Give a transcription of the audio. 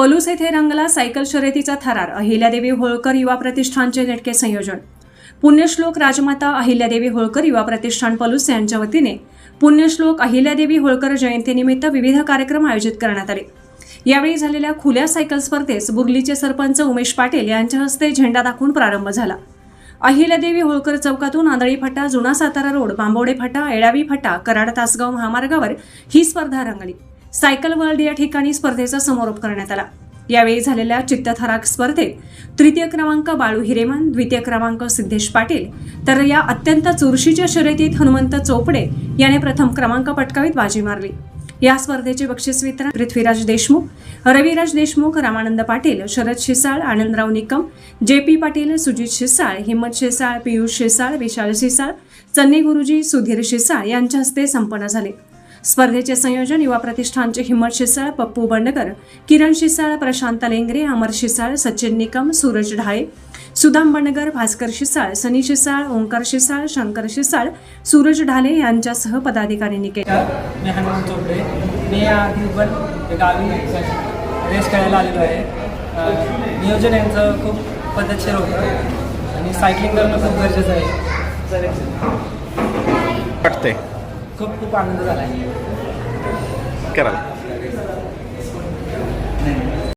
पलूस येथे रंगला सायकल शर्यतीचा थरार. अहिल्यादेवी होळकर युवा प्रतिष्ठानचे नेटके संयोजन. पुण्यश्लोक राजमाता अहिल्यादेवी होळकर युवा प्रतिष्ठान पलूस यांच्या वतीने पुण्यश्लोक अहिल्यादेवी होळकर जयंतीनिमित्त विविध कार्यक्रम आयोजित करण्यात आले. यावेळी झालेल्या खुल्या सायकल स्पर्धेस बुर्लीचे सरपंच उमेश पाटील यांच्या हस्ते झेंडा दाखवून प्रारंभ झाला. अहिल्यादेवी होळकर चौकातून आंधळी फाटा जुना सातारा रोड बांबवडे फाटा एळावी फाटा कराड तासगाव महामार्गावर ही स्पर्धा रंगली. सायकल वर्ल्ड या ठिकाणी स्पर्धेचा समारोप करण्यात आला. यावेळी झालेल्या चित्तथराक स्पर्धेत तृतीय क्रमांक बाळू हिरेमन द्वितीय क्रमांक सिद्धेश पाटील तर या अत्यंत चुरशीच्या शर्यतीत हनुमंत चोपडे याने प्रथम क्रमांक पटकावीत बाजी मारली. या स्पर्धेचे बक्षीस वितरण पृथ्वीराज देशमुख रविराज देशमुख रामानंद पाटील शरद शिसाळ आनंदराव निकम जे पी पाटील सुजित शिसाळ हिम्मत शिसाळ पियुष शिसाळ विशाल शिसाळ चन्नी गुरुजी सुधीर शिसाळ यांच्या हस्ते संपन्न झाले. स्पर्धेचे संयोजन युवा प्रतिष्ठानचे हिम्मत शिसाळ पप्पू बंडकर किरण शिसाळ प्रशांत लेंगरे अमर शिसाळ सचिन निकम सूरज ढाळे सुदाम बंडगर भास्कर शिसाळ सनी शिसाळ ओंकार शिसाळ शंकर शिसाळ सूरज ढाले यांच्यासह पदाधिकाऱ्यांनी केले नमस्कार मी हनुमान चोपडे मी या हिरबल या गावी रेस खेळायला आलेलो आहे. नियोजन यांचं खूप पद्धतशीर होतं आणि सायकलिंग करणं खूप गरजेचं आहे. वाटतंय. खूप खूप आनंद झाला. आहे करा.